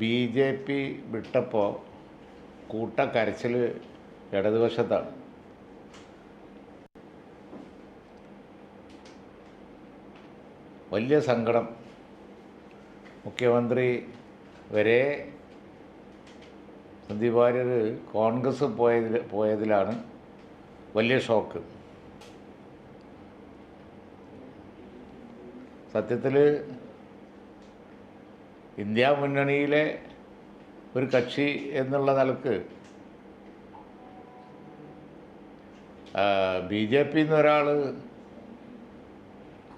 B J P വിട്ടപ്പോൾ കൂട്ടക്കരച്ചിൽ ഇടതുവശത്താണ് വലിയ സങ്കടം. മുഖ്യമന്ത്രി വരെ സന്ദീപ് വാര്യർ കോൺഗ്രസ് പോയതിൽ പോയതിലാണ് വലിയ ഷോക്ക്. സത്യത്തിൽ ഇന്ത്യ മുന്നണിയിലെ ഒരു കക്ഷി എന്നുള്ള നിലയ്ക്ക് ബി ജെ പി എന്നൊരാൾ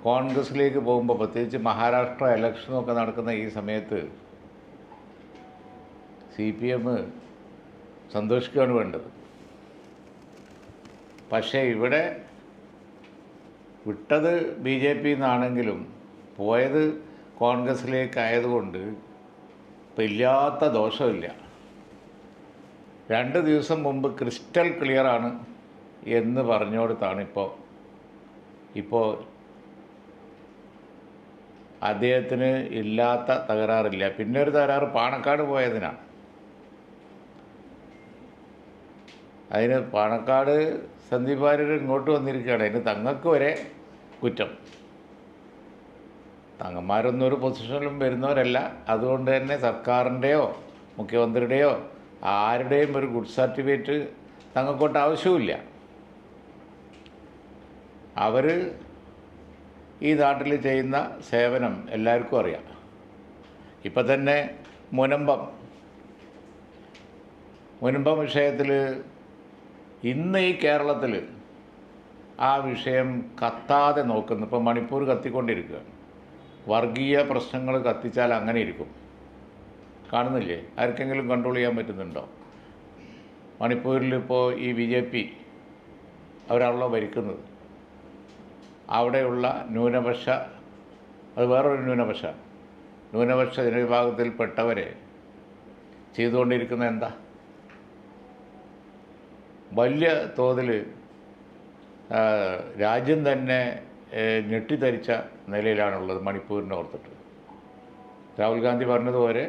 കോൺഗ്രസ്സിലേക്ക് പോകുമ്പോൾ പ്രത്യേകിച്ച് മഹാരാഷ്ട്ര ഇലക്ഷനൊക്കെ നടക്കുന്ന ഈ സമയത്ത് സി പി എം സന്തോഷിക്കുകയാണ് വേണ്ടത്. പക്ഷേ ഇവിടെ വിട്ടത് ബി ജെ പി എന്നാണെങ്കിലും പോയത് കോൺഗ്രസ്സിലേക്ക് ആയതുകൊണ്ട് ഇപ്പം ഇല്ലാത്ത ദോഷമില്ല. രണ്ട് ദിവസം മുമ്പ് ക്രിസ്റ്റൽ ക്ലിയറാണ് എന്ന് പറഞ്ഞുകൊടുത്താണ് ഇപ്പോൾ ഇപ്പോൾ അദ്ദേഹത്തിന് ഇല്ലാത്ത തകരാറില്ല. പിന്നെ ഒരു തകരാറ് പാണക്കാട് പോയതിനാണ് അതിന് പാണക്കാട് സന്ദീപ് വാര്യർ ഇങ്ങോട്ട് വന്നിരിക്കുകയാണ്. അതിന് തങ്ങൾക്ക് വരെ കുറ്റം. തങ്ങന്മാരൊന്നും ഒരു പൊസിഷനിലും വരുന്നവരല്ല. അതുകൊണ്ട് തന്നെ സർക്കാരിന്റെയോ മുഖ്യമന്ത്രിയുടെയോ ആരുടെയും ഒരു ഗുഡ് സർട്ടിഫിക്കറ്റ് തങ്ങൾക്കോട്ട് ആവശ്യമില്ല അവർ ഈ നാട്ടിൽ ചെയ്യുന്ന സേവനം എല്ലാവർക്കും അറിയാം. ഇപ്പം തന്നെ മുനമ്പം. മുനമ്പം വിഷയത്തിൽ ഇന്ന് ഈ കേരളത്തിൽ ആ വിഷയം കത്താതെ നോക്കുന്നു. ഇപ്പം മണിപ്പൂർ കത്തിക്കൊണ്ടിരിക്കുകയാണ്. വർഗീയ പ്രശ്നങ്ങൾ കത്തിച്ചാൽ അങ്ങനെ ഇരിക്കും. കാണുന്നില്ലേ? ആർക്കെങ്കിലും കൺട്രോൾ ചെയ്യാൻ പറ്റുന്നുണ്ടോ? മണിപ്പൂരിൽ ഇപ്പോൾ ഈ ബി ജെ പി അവരാണല്ലോ ഭരിക്കുന്നത്. അവിടെയുള്ള ന്യൂനപക്ഷ അത് വേറൊരു ന്യൂനപക്ഷ. ന്യൂനപക്ഷ ജനവിഭാഗത്തിൽപ്പെട്ടവരെ ചെയ്തുകൊണ്ടിരിക്കുന്ന എന്താ? വലിയ തോതിൽ രാജ്യം തന്നെ ഞെട്ടിത്തരിച്ച നിലയിലാണുള്ളത് മണിപ്പൂരിനെ ഓർത്തിട്ട്. രാഹുൽ ഗാന്ധി പറഞ്ഞതുപോലെ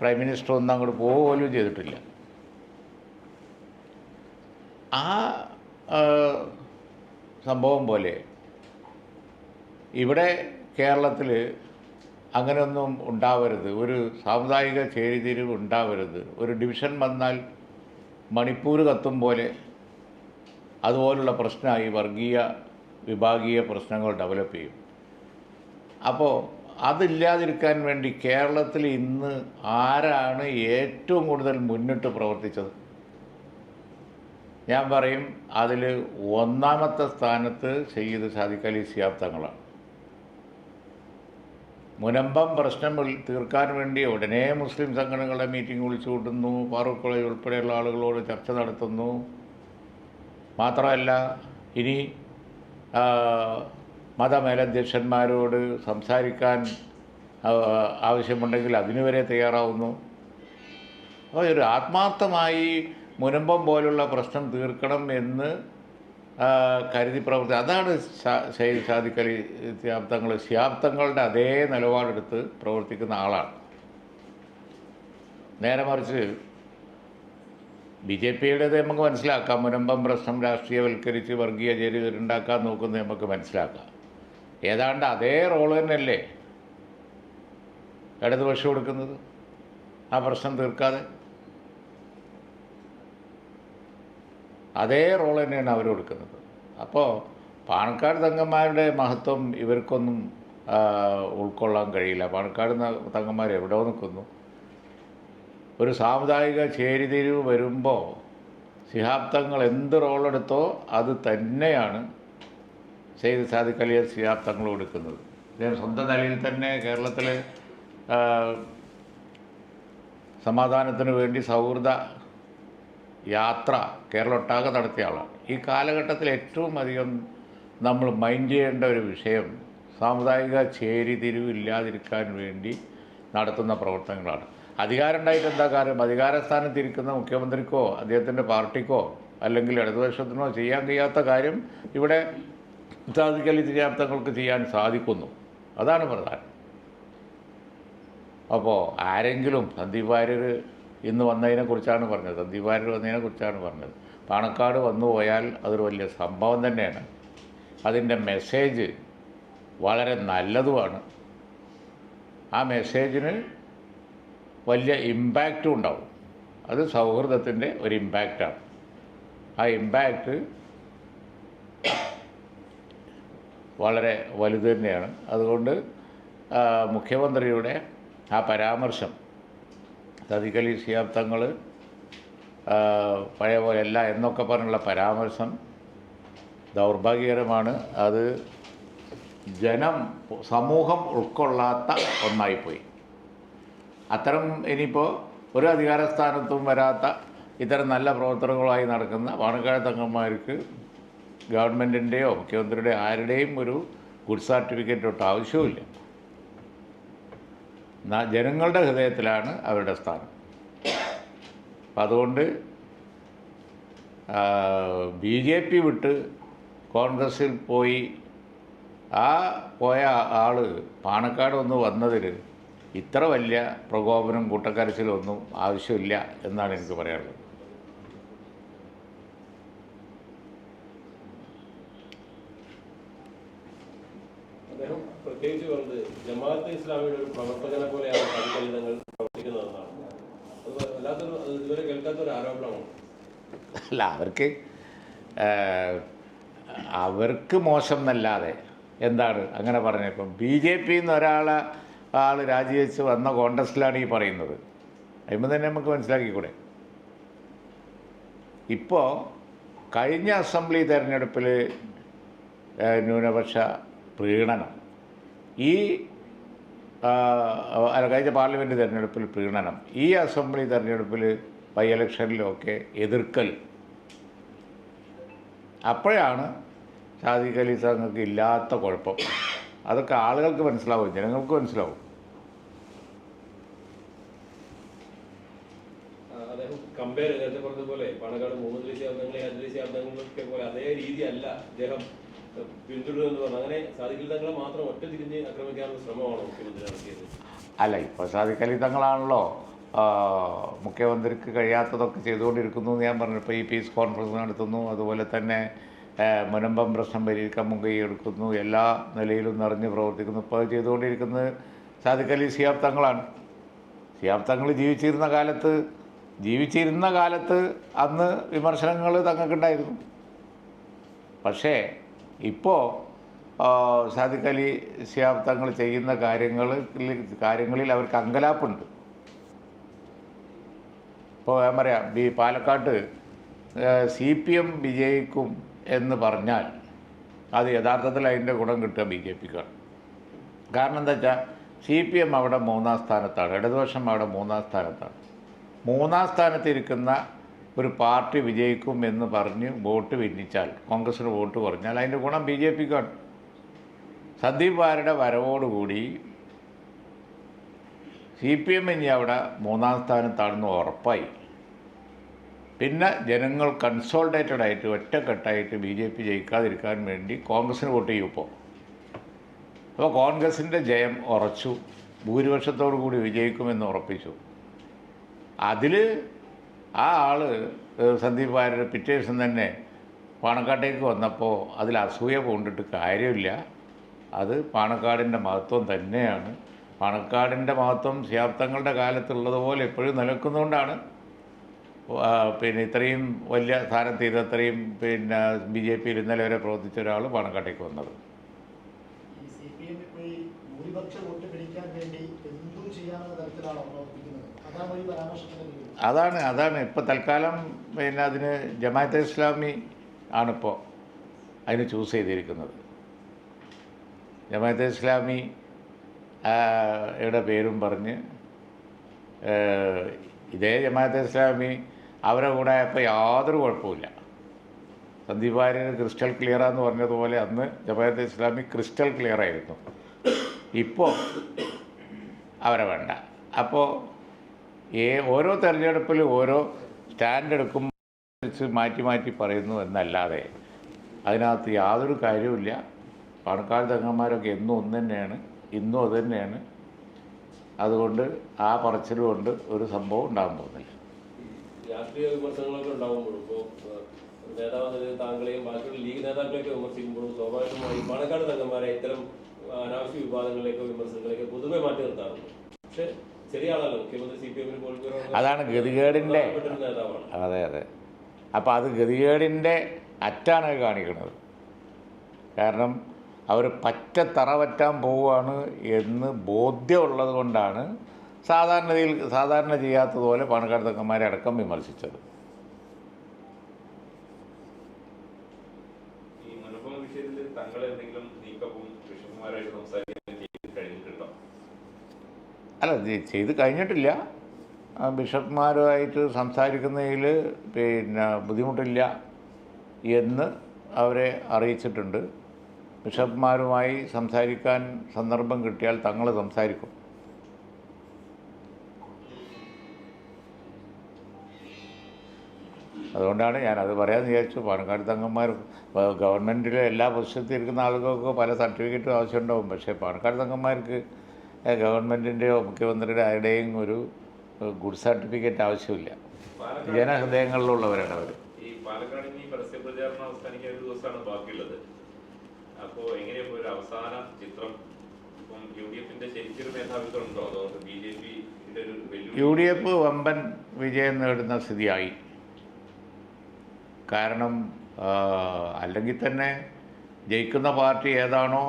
പ്രൈം മിനിസ്റ്റർ ഒന്നും അങ്ങോട്ട് പോലും ചെയ്തിട്ടില്ല. ആ സംഭവം പോലെ ഇവിടെ കേരളത്തിൽ അങ്ങനെയൊന്നും ഉണ്ടാവരുത്. ഒരു സാമുദായിക ചേരിതിരിവ് ഉണ്ടാവരുത്. ഒരു ഡിവിഷൻ വന്നാൽ മണിപ്പൂർ കത്തും പോലെ അതുപോലുള്ള പ്രശ്നമായി വർഗീയ വിഭാഗീയ പ്രശ്നങ്ങൾ ഡെവലപ്പ് ചെയ്യും. അപ്പോൾ അതില്ലാതിരിക്കാൻ വേണ്ടി കേരളത്തിൽ ഇന്ന് ആരാണ് ഏറ്റവും കൂടുതൽ മുന്നിട്ട് പ്രവർത്തിച്ചത്? ഞാൻ പറയും അതിൽ ഒന്നാമത്തെ സ്ഥാനത്ത് ചെയ്ത് സാദിഖ് അലി സിയാബ് മുനമ്പം പ്രശ്നം തീർക്കാൻ വേണ്ടി ഉടനെ മുസ്ലിം സംഘടനകളുടെ മീറ്റിംഗ് വിളിച്ചു കൂട്ടുന്നു ഫാറൂഖ് കോളേജ് ഉൾപ്പെടെയുള്ള ആളുകളോട് ചർച്ച നടത്തുന്നു. മാത്രമല്ല ഇനി മതമേലധ്യക്ഷന്മാരോട് സംസാരിക്കാൻ ആവശ്യമുണ്ടെങ്കിൽ അതിനുവരെ തയ്യാറാവുന്നു. അപ്പോൾ ഒരു ആത്മാർത്ഥമായി മുനമ്പം പോലുള്ള പ്രശ്നം തീർക്കണം എന്ന് കരുതി പ്രവർത്തി അതാണ് ഷാ- ഷെയ്ഖ് സാദിഖ് അലി ശാബ്ദങ്ങൾ ശാബ്ദങ്ങളുടെ അതേ നിലപാടെടുത്ത് പ്രവർത്തിക്കുന്ന ആളാണ്. നേരെ മറിച്ച് ബി ജെ പിയുടേത് നമുക്ക് മനസ്സിലാക്കാം. മുനമ്പം പ്രശ്നം രാഷ്ട്രീയവൽക്കരിച്ച് വർഗീയ ഉണ്ടാക്കാൻ നോക്കുന്നത് നമുക്ക് മനസ്സിലാക്കാം. ഏതാണ്ട് അതേ റോൾ തന്നെയല്ലേ ഇടതുപക്ഷം കൊടുക്കുന്നത് ആ പ്രശ്നം തീർക്കാതെ? അതേ റോൾ തന്നെയാണ് അവർ കൊടുക്കുന്നത് അപ്പോൾ പാണക്കാട് തങ്ങന്മാരുടെ മഹത്വം ഇവർക്കൊന്നും ഉൾക്കൊള്ളാൻ കഴിയില്ല. പാണക്കാട് തങ്കന്മാർ എവിടെ നിൽക്കുന്നു ഒരു സാമുദായിക ചേരിതിരിവ് വരുമ്പോൾ ശിഹാബ്ദങ്ങൾ എന്ത് റോളെടുത്തോ അത് തന്നെയാണ് സെയ്ദ് സാദിഖ് അലിയ ശിഹാബ്ദങ്ങൾ കൊടുക്കുന്നത്. അദ്ദേഹം സ്വന്തം നിലയിൽ തന്നെ കേരളത്തിൽ സമാധാനത്തിന് വേണ്ടി സൗഹൃദ യാത്ര കേരളം ഒട്ടാകെ നടത്തിയ ആളാണ്. ഈ കാലഘട്ടത്തിൽ ഏറ്റവും അധികം നമ്മൾ മൈൻഡ് ചെയ്യേണ്ട ഒരു വിഷയം സാമുദായിക ചേരിതിരിവില്ലാതിരിക്കാൻ വേണ്ടി നടത്തുന്ന പ്രവർത്തനങ്ങളാണ്. അധികാരം ഉണ്ടായിട്ട് എന്താ കാര്യം? അധികാര സ്ഥാനത്തിരിക്കുന്ന മുഖ്യമന്ത്രിക്കോ അദ്ദേഹത്തിന്റെ പാർട്ടിക്കോ അല്ലെങ്കിൽ ഇടതുപക്ഷത്തിനോ ചെയ്യാൻ കഴിയാത്ത കാര്യം ഇവിടെ സാധിക്കൽ തിരിയാപ്തങ്ങൾക്ക് ചെയ്യാൻ സാധിക്കുന്നു. അതാണ് പ്രധാനം. അപ്പോൾ ആരെങ്കിലും സന്ദീപ് വാര്യർ ഇന്ന് വന്നതിനെക്കുറിച്ചാണ് പറഞ്ഞത്. സന്ദീപ് വാര്യർ വന്നതിനെക്കുറിച്ചാണ് പറഞ്ഞത്. പാണക്കാട് വന്നു പോയാൽ അതൊരു വലിയ സംഭവം തന്നെയാണ്. അതിന്റെ മെസ്സേജ് വളരെ നല്ലതുമാണ്. ആ മെസ്സേജിന് വലിയ ഇമ്പാക്റ്റും ഉണ്ടാവും. അത് സൗഹൃദത്തിന്റെ ഒരു ഇമ്പാക്റ്റാണ് ആ ഇമ്പാക്റ്റ് വളരെ വലുത് തന്നെയാണ്. അതുകൊണ്ട് മുഖ്യമന്ത്രിയുടെ ആ പരാമർശം തതികലി സിയാർത്ഥങ്ങൾ തങ്ങൾ പഴയ പോലെ അല്ല എന്നൊക്കെ പറഞ്ഞുള്ള പരാമർശം ദൗർഭാഗ്യകരമാണ്. അത് ജനം സമൂഹം ഉൾക്കൊള്ളാത്ത ഒന്നായിപ്പോയി. അത്തരം ഇനിയിപ്പോൾ ഒരു അധികാരസ്ഥാനത്തും വരാത്ത ഇത്തരം നല്ല പ്രവർത്തനങ്ങളുമായി നടക്കുന്ന പാണക്കാട് തങ്ങന്മാർക്ക് ഗവൺമെന്റിന്റെയോ മുഖ്യമന്ത്രിയുടെയോ ആരുടെയും ഒരു ഗുഡ് സർട്ടിഫിക്കറ്റ് ഒട്ട് ആവശ്യവുമില്ല. ജനങ്ങളുടെ ഹൃദയത്തിലാണ് അവരുടെ സ്ഥാനം. അപ്പം അതുകൊണ്ട് ബി ജെ പി വിട്ട് കോൺഗ്രസ്സിൽ പോയി ആ പോയ ആൾ പാണക്കാട് ഒന്ന് വന്നതിൽ ഇത്ര വലിയ പ്രകോപനം കൂട്ടക്കരച്ചിലൊന്നും ആവശ്യമില്ല എന്നാണ് എനിക്ക് പറയാനുള്ളത്. അദ്ദേഹം പ്രത്യേകിച്ച് പറഞ്ഞത് ജമാഅത്തെ ഇസ്ലാമിയുടെ ഒരു പ്രവർത്തകനെ പോലെയാണ് പരിചലിതങ്ങൾ പ്രവർത്തിക്കുന്നതെന്നാണ്. അത് വല്ലാത്തൊരു അത് ഇതുവരെ കേൾക്കാത്തൊരു ആരോപണമാണ്. അല്ല അവർക്ക് അവർക്ക് മോശം എന്നല്ലാതെ എന്താണ് അങ്ങനെ പറഞ്ഞപ്പം ബി ജെ പി എന്ന് ഒരാളെ ആൾ രാജിവെച്ച് വന്ന കോണ്ടസ്റ്റിലാണ് ഈ പറയുന്നത്. അതിമ്പോൾ തന്നെ നമുക്ക് മനസ്സിലാക്കിക്കൂടെ? ഇപ്പോൾ കഴിഞ്ഞ അസംബ്ലി തെരഞ്ഞെടുപ്പിൽ ന്യൂനപക്ഷ പ്രീണനം. ഈ അല്ല കഴിഞ്ഞ പാർലമെന്റ് തെരഞ്ഞെടുപ്പിൽ പ്രീണനം. ഈ അസംബ്ലി തെരഞ്ഞെടുപ്പിൽ ബൈ ഇലക്ഷനിലൊക്കെ എതിർക്കൽ. അപ്പോഴാണ് ഷാദിഖ് അലി സംഘങ്ങൾക്ക് ഇല്ലാത്ത കുഴപ്പം. അതൊക്കെ ആളുകൾക്ക് മനസ്സിലാവും ജനങ്ങൾക്ക് മനസ്സിലാവും. കമ്പയർ നേരത്തെ പറഞ്ഞതുപോലെ പാണക്കാട് മുഹമ്മദ് അലി ശബ്ദങ്ങളെ അജ്ലി ശബ്ദങ്ങളൊക്കെ പോലെ അതേ രീതിയല്ല അദ്ദേഹം പറഞ്ഞു അങ്ങനെ തങ്ങളെ മാത്രം ഒറ്റ തിരിഞ്ഞ് ആക്രമിക്കാനുള്ള ശ്രമമാണോ മുഖ്യമന്ത്രി നടത്തിയത്? അല്ല ഇപ്പോൾ സാധിക്കലി തങ്ങളാണല്ലോ മുഖ്യമന്ത്രിക്ക് കഴിയാത്തതൊക്കെ ചെയ്തുകൊണ്ടിരിക്കുന്നു എന്ന് ഞാൻ പറഞ്ഞു ഇപ്പോൾ ഈ പീസ് കോൺഫറൻസ് നടത്തുന്നു. അതുപോലെ തന്നെ മുനമ്പം പ്രശ്നം പരിഹരിക്കാൻ മുൻകൈ എടുക്കുന്നു. എല്ലാ നിലയിലും നിറഞ്ഞ് പ്രവർത്തിക്കുന്നു. ഇപ്പോൾ ചെയ്തുകൊണ്ടിരിക്കുന്നത് സാദിഖ് അലി സിയാബ് തങ്ങളാണ്. സിയാബ് തങ്ങൾ ജീവിച്ചിരുന്ന കാലത്ത് ജീവിച്ചിരുന്ന കാലത്ത് അന്ന് വിമർശനങ്ങൾ തങ്ങൾക്കുണ്ടായിരുന്നു. പക്ഷേ ഇപ്പോൾ സാദിഖ് അലി സിയാബ് തങ്ങൾ ചെയ്യുന്ന കാര്യങ്ങൾ കാര്യങ്ങളിൽ അവർക്ക് അങ്കലാപ്പുണ്ട്. ഇപ്പോൾ ഞാൻ പറയാം ഈ പാലക്കാട്ട് സി പി എം വിജയിക്കും എന്ന് പറഞ്ഞാൽ അത് യഥാർത്ഥത്തിൽ അതിന്റെ ഗുണം കിട്ടുക ബി ജെ പിക്കാണ് കാരണം എന്താ വെച്ചാൽ സി പി എം അവിടെ മൂന്നാം സ്ഥാനത്താണ് ഇടതുപക്ഷം അവിടെ മൂന്നാം സ്ഥാനത്താണ്. മൂന്നാം സ്ഥാനത്തിരിക്കുന്ന ഒരു പാർട്ടി വിജയിക്കും എന്ന് പറഞ്ഞ് വോട്ട് ഭിന്നിച്ചാൽ കോൺഗ്രസിന് വോട്ട് കുറഞ്ഞാൽ അതിന്റെ ഗുണം ബി ജെ പിക്കാണ് സന്ദീപ് വാരുടെ വരവോടുകൂടി സി പി എം ഇനി അവിടെ മൂന്നാം സ്ഥാനത്താണെന്ന് ഉറപ്പായി. പിന്നെ ജനങ്ങൾ കൺസോൾട്ടേറ്റഡ് ആയിട്ട് ഒറ്റക്കെട്ടായിട്ട് ബി ജെ പി ജയിക്കാതിരിക്കാൻ വേണ്ടി കോൺഗ്രസിന് വോട്ട് ചെയ്യും ഇപ്പോൾ അപ്പോൾ കോൺഗ്രസിന്റെ ജയം ഉറച്ചു ഭൂരിപക്ഷത്തോടു കൂടി വിജയിക്കുമെന്ന് ഉറപ്പിച്ചു. അതിൽ ആ ആൾ സന്ദീപ് വാര്യർ പിറ്റേ ദിവസം തന്നെ പാണക്കാട്ടേക്ക് വന്നപ്പോൾ അതിൽ അസൂയ കൊണ്ടിട്ട് കാര്യമില്ല. അത് പാണക്കാടിന്റെ മഹത്വം തന്നെയാണ്. പാണക്കാടിന്റെ മഹത്വം ശാബ്ദങ്ങളുടെ കാലത്തുള്ളതുപോലെ എപ്പോഴും നിലനിൽക്കുന്നതുകൊണ്ടാണ് പിന്നെ ഇത്രയും വലിയ സ്ഥാനത്ത് ഇത് അത്രയും പിന്നെ ബി ജെ പിയിൽ ഇന്നലെ വരെ പ്രവർത്തിച്ച ഒരാൾ പാണക്കാട്ടേക്ക് വന്നത്. അതാണ് അതാണ് ഇപ്പോൾ തൽക്കാലം പിന്നെ അതിന് ജമാഅത്തെ ഇസ്ലാമി ആണിപ്പോൾ അതിന് ചൂസ് ചെയ്തിരിക്കുന്നത്. ജമാഅത്തെ ഇസ്ലാമി യുടെ പേരും പറഞ്ഞ് ഇതേ ജമാഅത്തെ ഇസ്ലാമി അവരെ കൂടെ ആയപ്പോൾ യാതൊരു കുഴപ്പമില്ല സന്ദീപ് ആര്യന് ക്രിസ്റ്റൽ ക്ലിയറാന്ന് പറഞ്ഞതുപോലെ അന്ന് ജമാഅത്തെ ഇസ്ലാമി ക്രിസ്റ്റൽ ക്ലിയർ ആയിരുന്നു ഇപ്പോൾ അവരെ വേണ്ട. അപ്പോൾ ഏ ഓരോ തെരഞ്ഞെടുപ്പിലും ഓരോ സ്റ്റാൻഡ് എടുക്കുമ്പോൾ മാറ്റി മാറ്റി പറയുന്നു എന്നല്ലാതെ അതിനകത്ത് യാതൊരു കാര്യവുമില്ല. പണക്കാർ തങ്ങന്മാരൊക്കെ എന്നും ഒന്ന് തന്നെയാണ് ഇന്നും അത് തന്നെയാണ് അതുകൊണ്ട് ആ പറച്ചിലുകൊണ്ട് ഒരു സംഭവം ഉണ്ടാകാൻ പോകുന്നില്ല. രാഷ്ട്രീയ വിമർശനങ്ങളൊക്കെ ഉണ്ടാകുമ്പോഴും ഇപ്പോൾ നേതാവ് നിലയിൽ താങ്കളെയും ബാക്കിയുള്ള ലീഗ് നേതാക്കളെയൊക്കെ വിമർശിക്കുമ്പോഴും സ്വാഭാവികമായി പാണക്കാട് തങ്ങന്മാരെ ഇത്തരം അനാവശ്യ വിവാദങ്ങളിലേക്കോ വിമർശനങ്ങളിലേക്കോ പൊതുവെ മാറ്റി നിർത്താറുണ്ട്. പക്ഷെ ചെറിയ ആളല്ലോ. മുഖ്യമന്ത്രി സി പി എമ്മിന് പോലും അതാണ് ഗതികേടിന്റെ നേതാവാണ്. അതെ അതെ. അപ്പോൾ അത് ഗതികേടിന്റെ അറ്റാണ് കാണിക്കുന്നത്. കാരണം അവർ പറ്റ തറ പറ്റാൻ പോവുകയാണ് എന്ന് ബോധ്യമുള്ളത് കൊണ്ടാണ് സാധാരണയിൽ സാധാരണ ചെയ്യാത്തതുപോലെ പാണക്കാട് തങ്ങന്മാരെ അടക്കം വിമർശിച്ചത്. അല്ല ചെയ്ത് കഴിഞ്ഞിട്ടില്ല. ബിഷപ്പ്മാരുമായിട്ട് സംസാരിക്കുന്നതിൽ പിന്നെ ബുദ്ധിമുട്ടില്ല എന്ന് അവരെ അറിയിച്ചിട്ടുണ്ട്. ബിഷപ്പ്മാരുമായി സംസാരിക്കാൻ സന്ദർഭം കിട്ടിയാൽ തങ്ങൾ സംസാരിക്കും. അതുകൊണ്ടാണ് ഞാൻ അത് പറയാമെന്ന് വിചാരിച്ചു. പാണക്കാട് തങ്ങന്മാർ ഗവൺമെന്റിലെ എല്ലാ പൊസിഷനിൽ ഇരിക്കുന്ന ആളുകൾക്ക് പല സർട്ടിഫിക്കറ്റും ആവശ്യമുണ്ടാവും. പക്ഷേ പാണക്കാട് തങ്ങന്മാർക്ക് ഗവൺമെന്റിന്റെയോ മുഖ്യമന്ത്രിയുടെ ആരുടെയും ഒരു ഗുഡ് സർട്ടിഫിക്കറ്റ് ആവശ്യമില്ല. ജനഹൃദയങ്ങളിലുള്ളവരാണ് അവർ ഈ പാലക്കാട് ഇനി പരസ്യ പ്രചാരണം അവസാനിക്കാൻ ഒരു ദിവസമാണ് ബാക്കിയുള്ളത്. അപ്പോൾ എങ്ങനെയാ ഒരു അവസാന ചിത്രം? ഇപ്പം യു ഡി എഫിന്റെ ശരിക്കൊരു മേധാവിത്വം ഉണ്ടോ അതോ ബി ജെ പിയുടെ ഒരു യു ഡി എഫ് വമ്പൻ വിജയം നേടുന്ന സ്ഥിതിയായി. കാരണം അല്ലെങ്കിൽ തന്നെ ജയിക്കുന്ന പാർട്ടി ഏതാണോ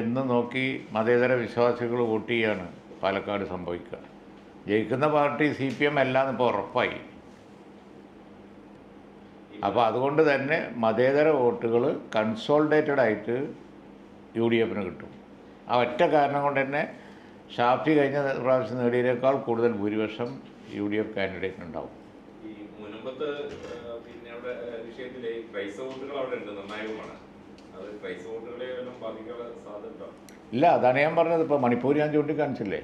എന്ന് നോക്കി മതേതര വിശ്വാസികൾ വോട്ട് ചെയ്യാണ് പാലക്കാട് സംഭവിക്കുക. ജയിക്കുന്ന പാർട്ടി സി പി എം അല്ലാന്ന് ഇപ്പോൾ ഉറപ്പായി. അപ്പോൾ അതുകൊണ്ട് തന്നെ മതേതര വോട്ടുകൾ കൺസോൾഡേറ്റഡ് ആയിട്ട് യു ഡി എഫിന് കിട്ടും. ആ ഒറ്റ കാരണം കൊണ്ട് തന്നെ ഷാഫി കഴിഞ്ഞ പ്രാവശ്യം നേടിയതിനേക്കാൾ കൂടുതൽ ഭൂരിപക്ഷം യു ഡി എഫ് കാൻഡിഡേറ്റിന് ആ, വിഷയത്തിലെ പൈസ വോട്ടുകൾ അവിടെ ഉണ്ട് നിർണായകമാണ്. അത് പൈസ വോട്ടുകളെ എല്ലാം ബാധിക്കാനുള്ള സാധ്യത ഇല്ല അതാണ് ഞാൻ പറഞ്ഞത്. ഇപ്പോൾ മണിപ്പൂർ ഞാൻ ചൂണ്ടിക്കാണിച്ചില്ലേ?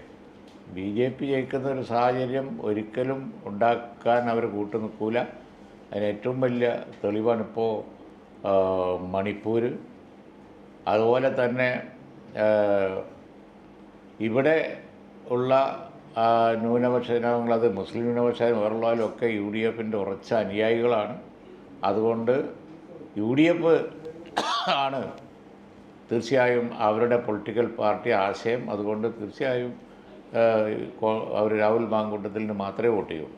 ബി ജെ പി ജയിക്കുന്ന ഒരു സാഹചര്യം ഒരിക്കലും ഉണ്ടാക്കാൻ അവർ കൂട്ടു നിൽക്കൂല അതിന് ഏറ്റവും വലിയ തെളിവാണ് ഇപ്പോൾ മണിപ്പൂർ അതുപോലെ തന്നെ ഇവിടെ ഉള്ള ന്യൂനപക്ഷ ജനങ്ങൾ അത് മുസ്ലിം ന്യൂനപക്ഷ ഒക്കെ യു ഡി എഫിന്റെ ഉറച്ച അനുയായികളാണ്. അതുകൊണ്ട് യു ഡി എഫ് ആണ് തീർച്ചയായും അവരുടെ പൊളിറ്റിക്കൽ പാർട്ടി ആശയം. അതുകൊണ്ട് തീർച്ചയായും അവർ രാഹുൽ മാങ്കുണ്ടത്തിൽ നിന്ന് മാത്രമേ വോട്ട് ചെയ്യൂ